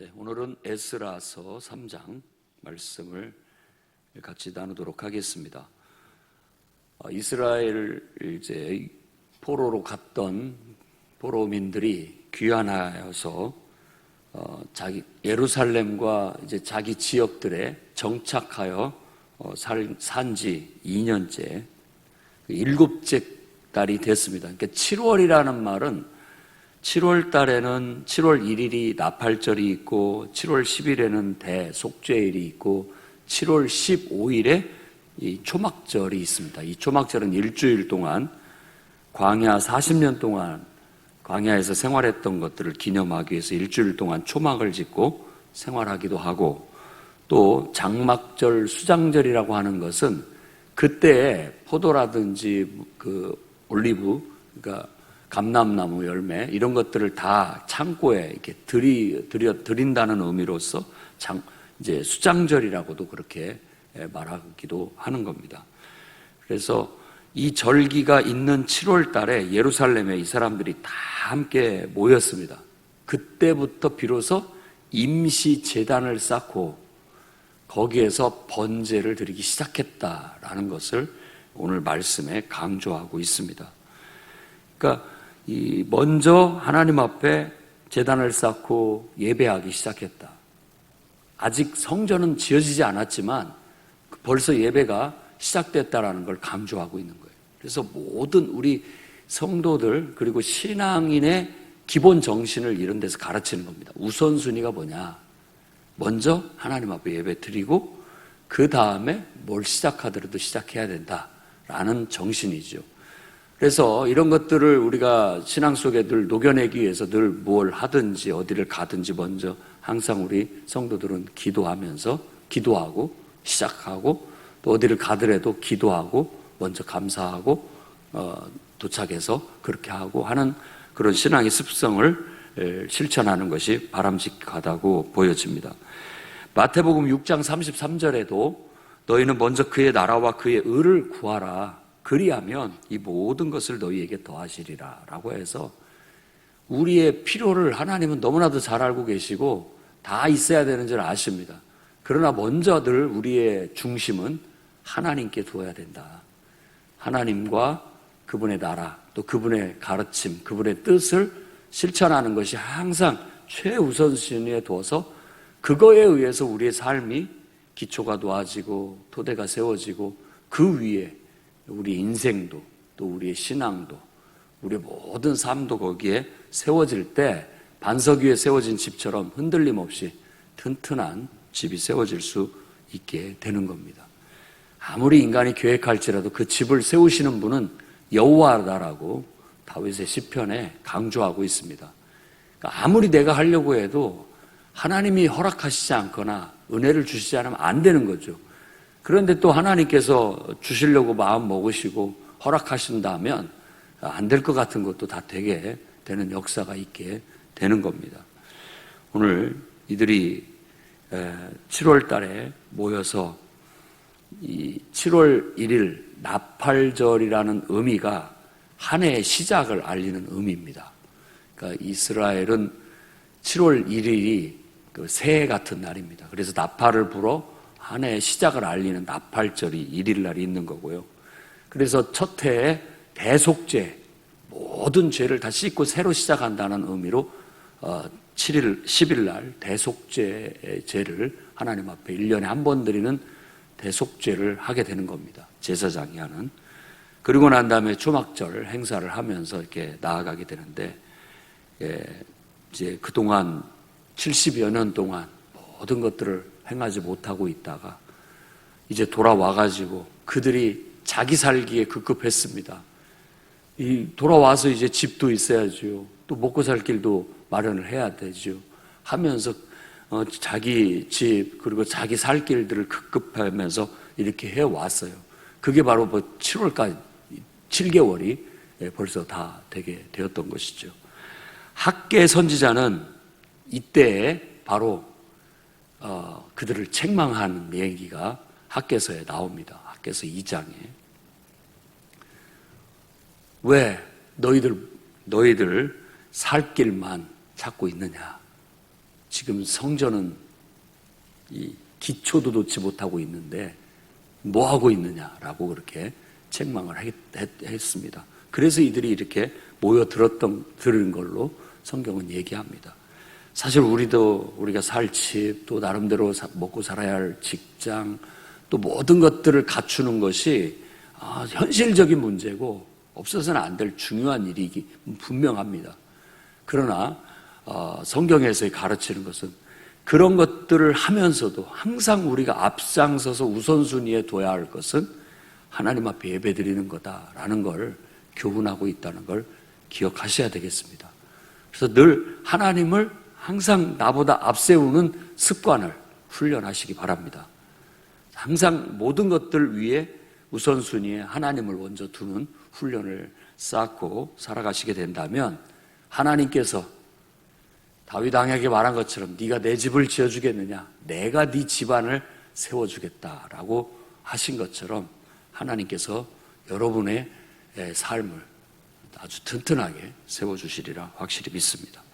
네, 오늘은 에스라서 3장 말씀을 같이 나누도록 하겠습니다. 어, 이스라엘 이제 포로로 갔던 포로민들이 귀환하여서 어, 자기 예루살렘과 이제 자기 지역들에 정착하여 어, 산지 2년째 그 일곱째 달이 됐습니다. 그러니까 7월이라는 말은 7월 달에는 7월 1일이 나팔절이 있고 7월 10일에는 대속죄일이 있고 7월 15일에 이 초막절이 있습니다. 이 초막절은 일주일 동안 광야 40년 동안 광야에서 생활했던 것들을 기념하기 위해서 일주일 동안 초막을 짓고 생활하기도 하고 또 장막절, 수장절이라고 하는 것은 그때 포도라든지 그 올리브, 그러니까 감람나무 열매 이런 것들을 다 창고에 이렇게 들이 들여 드린다는 의미로서 장 이제 수장절이라고도 그렇게 말하기도 하는 겁니다. 그래서 이 절기가 있는 7월 달에 예루살렘에 이 사람들이 다 함께 모였습니다. 그때부터 비로소 임시 재단을 쌓고 거기에서 번제를 드리기 시작했다라는 것을 오늘 말씀에 강조하고 있습니다. 그러니까 이 먼저 하나님 앞에 재단을 쌓고 예배하기 시작했다. 아직 성전은 지어지지 않았지만 벌써 예배가 시작됐다라는 걸 강조하고 있는 거예요. 그래서 모든 우리 성도들 그리고 신앙인의 기본 정신을 이런 데서 가르치는 겁니다. 우선순위가 뭐냐? 먼저 하나님 앞에 예배 드리고 그 다음에 뭘 시작하더라도 시작해야 된다라는 정신이죠. 그래서 이런 것들을 우리가 신앙 속에 늘 녹여내기 위해서 늘 뭘 하든지 어디를 가든지 먼저 항상 우리 성도들은 기도하면서 기도하고 시작하고 또 어디를 가더라도 기도하고 먼저 감사하고 어, 도착해서 그렇게 하고 하는 그런 신앙의 습성을 실천하는 것이 바람직하다고 보여집니다. 마태복음 6장 33절에도 너희는 먼저 그의 나라와 그의 의를 구하라. 그리하면 이 모든 것을 너희에게 더하시리라 라고 해서 우리의 필요를 하나님은 너무나도 잘 알고 계시고 다 있어야 되는 줄 아십니다. 그러나 먼저 늘 우리의 중심은 하나님께 두어야 된다. 하나님과 그분의 나라, 또 그분의 가르침, 그분의 뜻을 실천하는 것이 항상 최우선순위에 두어서 그거에 의해서 우리의 삶이 기초가 놓아지고 토대가 세워지고 그 위에 우리 인생도 또 우리의 신앙도 우리의 모든 삶도 거기에 세워질 때 반석 위에 세워진 집처럼 흔들림 없이 튼튼한 집이 세워질 수 있게 되는 겁니다. 아무리 인간이 계획할지라도 그 집을 세우시는 분은 여호와다라고 다윗의 시편에 강조하고 있습니다. 그러니까 아무리 내가 하려고 해도 하나님이 허락하시지 않거나 은혜를 주시지 않으면 안 되는 거죠. 그런데 또 하나님께서 주시려고 마음 먹으시고 허락하신다면 안 될 것 같은 것도 다 되게 되는 역사가 있게 되는 겁니다. 오늘 이들이 7월 달에 모여서 이 7월 1일 나팔절이라는 의미가 한 해의 시작을 알리는 의미입니다. 그러니까 이스라엘은 7월 1일이 그 새해 같은 날입니다. 그래서 나팔을 불어 한 해의 시작을 알리는 나팔절이 1일 날이 있는 거고요. 그래서 첫 해에 대속죄, 모든 죄를 다 씻고 새로 시작한다는 의미로 7일, 어, 10일 날 대속죄의 죄를 하나님 앞에 1년에 한 번 드리는 대속죄를 하게 되는 겁니다. 제사장이 하는. 그리고 난 다음에 초막절 행사를 하면서 이렇게 나아가게 되는데, 예, 이제 그동안 70여 년 동안 모든 것들을 행하지 못하고 있다가 이제 돌아와가지고 그들이 자기 살기에 급급했습니다. 이 돌아와서 이제 집도 있어야죠. 또 먹고 살 길도 마련을 해야 되죠. 하면서 어, 자기 집 그리고 자기 살 길들을 급급하면서 이렇게 해 왔어요. 그게 바로 뭐 7월까지 7개월이 예, 벌써 다 되게 되었던 것이죠. 학계 선지자는 이때 바로 어, 그들을 책망하는 얘기가 학계서에 나옵니다. 학계서 2장에. 왜 너희들, 너희들 살 길만 찾고 있느냐? 지금 성전은 이 기초도 놓지 못하고 있는데 뭐 하고 있느냐라고 그렇게 책망을 했, 했, 했습니다. 그래서 이들이 이렇게 모여 들었던 들은 걸로 성경은 얘기합니다. 사실 우리도 우리가 살 집, 또 나름대로 사- 먹고 살아야 할 직장, 또 모든 것들을 갖추는 것이 아, 현실적인 문제고 없어서는 안 될 중요한 일이기 분명합니다. 그러나 어, 성경에서 가르치는 것은 그런 것들을 하면서도 항상 우리가 앞장서서 우선순위에 둬야 할 것은 하나님 앞에 예배드리는 거다라는 걸 교훈하고 있다는 걸 기억하셔야 되겠습니다. 그래서 늘 하나님을 항상 나보다 앞세우는 습관을 훈련하시기 바랍니다. 항상 모든 것들 위에 우선순위에 하나님을 먼저 두는 훈련을 쌓고 살아가시게 된다면 하나님께서 다윗 왕에게 말한 것처럼 네가 내 집을 지어 주겠느냐 내가 네 집안을 세워 주겠다라고 하신 것처럼 하나님께서 여러분의 에, 삶을 아주 튼튼하게 세워 주시리라 확실히 믿습니다.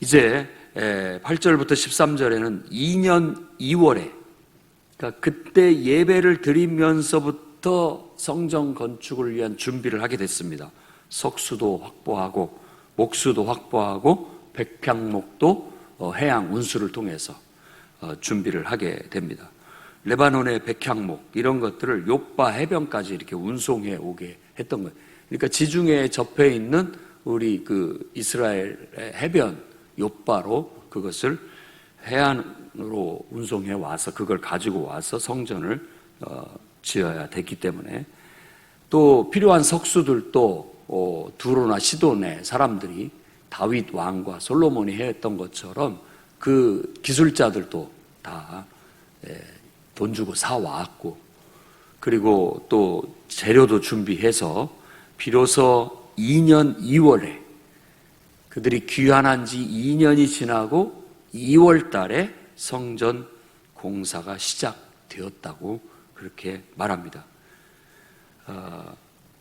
이제 8절부터 13절에는 2년 2월에 그러니까 그때 예배를 드리면서부터 성전 건축을 위한 준비를 하게 됐습니다. 석수도 확보하고 목수도 확보하고 백향목도 어, 해양 운수를 통해서 어, 준비를 하게 됩니다. 레바논의 백향목 이런 것들을 요빠 해변까지 이렇게 운송해 오게 했던 거예요. 그러니까 지중해에 접해 있는 우리 그 이스라엘의 해변 요빠로 그것을 해안으로 운송해 와서 그걸 가지고 와서 성전을 어, 지어야 됐기 때문에 또 필요한 석수들도 어, 두로나 시돈의 사람들이 다윗 왕과 솔로몬이 했던 것처럼 그 기술자들도 다 돈 주고 사 왔고 그리고 또 재료도 준비해서 비로소 2년 2월에 그들이 귀환한 지 2년이 지나고 2월 달에 성전 공사가 시작되었다고 그렇게 말합니다. 어,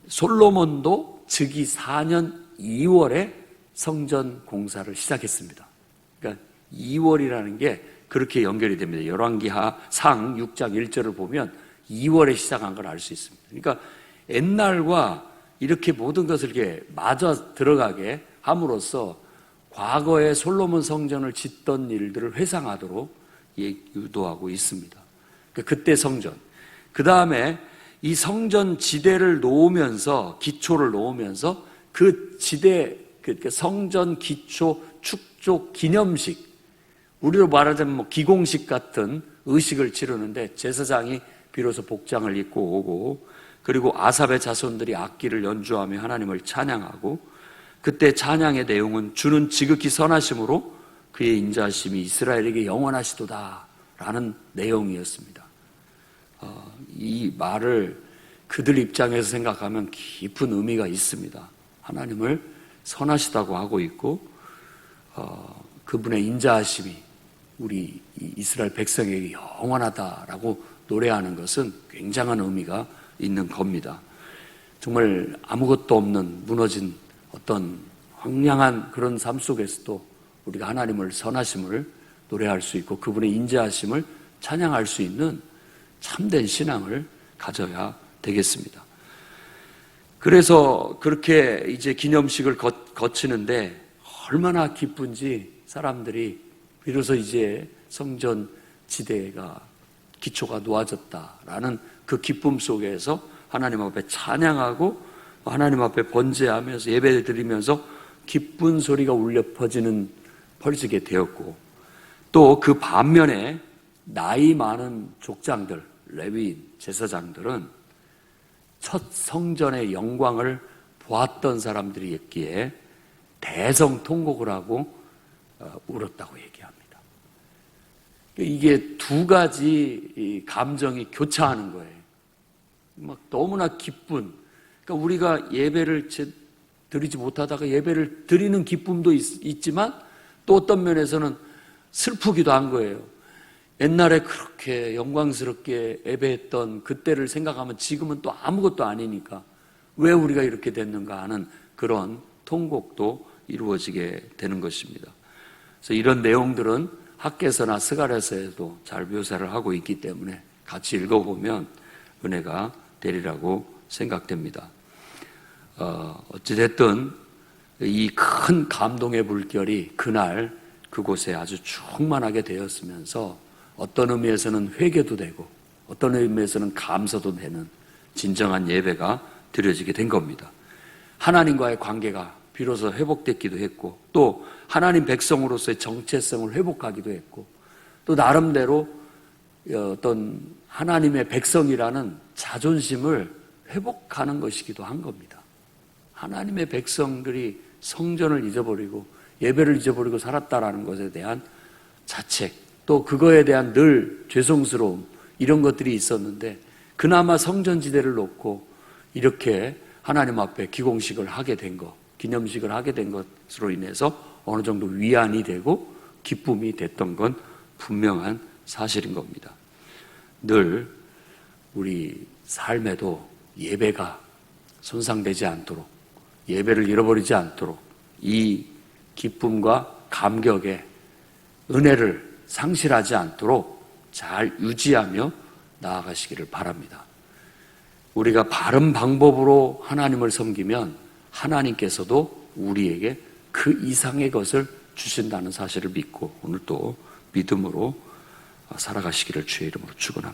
솔로몬도 즉위 4년 2월에 성전 공사를 시작했습니다. 그러니까 2월이라는 게 그렇게 연결이 됩니다. 열왕기하 상 6장 1절을 보면 2월에 시작한 걸 알 수 있습니다. 그러니까 옛날과 이렇게 모든 것을 이렇게 맞아 들어가게 함으로써 과거에 솔로몬 성전을 짓던 일들을 회상하도록 예, 유도하고 있습니다. 그러니까 그때 성전. 그 다음에 이 성전 지대를 놓으면서 기초를 놓으면서 그 지대 그 성전 기초 축조 기념식 우리로 말하자면 뭐 기공식 같은 의식을 치르는데 제사장이 비로소 복장을 입고 오고 그리고 아삽의 자손들이 악기를 연주하며 하나님을 찬양하고 그때 찬양의 내용은 주는 지극히 선하심으로 그의 인자심이 이스라엘에게 영원하시도다 라는 내용이었습니다. 어, 이 말을 그들 입장에서 생각하면 깊은 의미가 있습니다. 하나님을 선하시다고 하고 있고 어, 그분의 인자하심이 우리 이스라엘 백성에게 영원하다라고 노래하는 것은 굉장한 의미가 있는 겁니다. 정말 아무것도 없는 무너진 어떤 황량한 그런 삶 속에서도 우리가 하나님을 선하심을 노래할 수 있고 그분의 인자하심을 찬양할 수 있는 참된 신앙을 가져야 되겠습니다. 그래서 그렇게 이제 기념식을 거치는데 얼마나 기쁜지 사람들이 비로소 이제 성전 지대가 기초가 놓아졌다라는 그 기쁨 속에서 하나님 앞에 찬양하고 하나님 앞에 번제하면서 예배 드리면서 기쁜 소리가 울려 퍼지는 퍼지게 되었고 또 그 반면에 나이 많은 족장들 레위인 제사장들은 첫 성전의 영광을 보았던 사람들이었기에 대성통곡을 하고 어, 울었다고 얘기합니다. 이게 두 가지 감정이 교차하는 거예요. 막 너무나 기쁜, 그러니까 우리가 예배를 드리지 못하다가 예배를 드리는 기쁨도 있, 지만또 어떤 면에서는 슬프기도 한 거예요. 옛날에 그렇게 영광스럽게 예배했던 그때를 생각하면 지금은 또 아무것도 아니니까 왜 우리가 이렇게 됐는가 하는 그런 통곡도 이루어지게 되는 것입니다. 그래서 이런 내용들은 학계서나 스가랴서에도 잘 묘사를 하고 있기 때문에 같이 읽어보면 은혜가 되리라고 생각됩니다. 어, 어찌됐든 이 큰 감동의 물결이 그날 그곳에 아주 충만하게 되었으면서 어떤 의미에서는 회개도 되고 어떤 의미에서는 감사도 되는 진정한 예배가 드려지게 된 겁니다. 하나님과의 관계가 비로소 회복됐기도 했고 또 하나님 백성으로서의 정체성을 회복하기도 했고 또 나름대로 어떤 하나님의 백성이라는 자존심을 회복하는 것이기도 한 겁니다. 하나님의 백성들이 성전을 잊어버리고 예배를 잊어버리고 살았다라는 것에 대한 자책 또 그거에 대한 늘 죄송스러움 이런 것들이 있었는데 그나마 성전지대를 놓고 이렇게 하나님 앞에 기공식을 하게 된 것, 기념식을 하게 된 것으로 인해서 어느 정도 위안이 되고 기쁨이 됐던 건 분명한 사실인 겁니다. 늘 우리 삶에도 예배가 손상되지 않도록 예배를 잃어버리지 않도록 이 기쁨과 감격의 은혜를 상실하지 않도록 잘 유지하며 나아가시기를 바랍니다. 우리가 바른 방법으로 하나님을 섬기면 하나님께서도 우리에게 그 이상의 것을 주신다는 사실을 믿고 오늘 또 믿음으로 살아가시기를 주의 이름으로 축원합니다.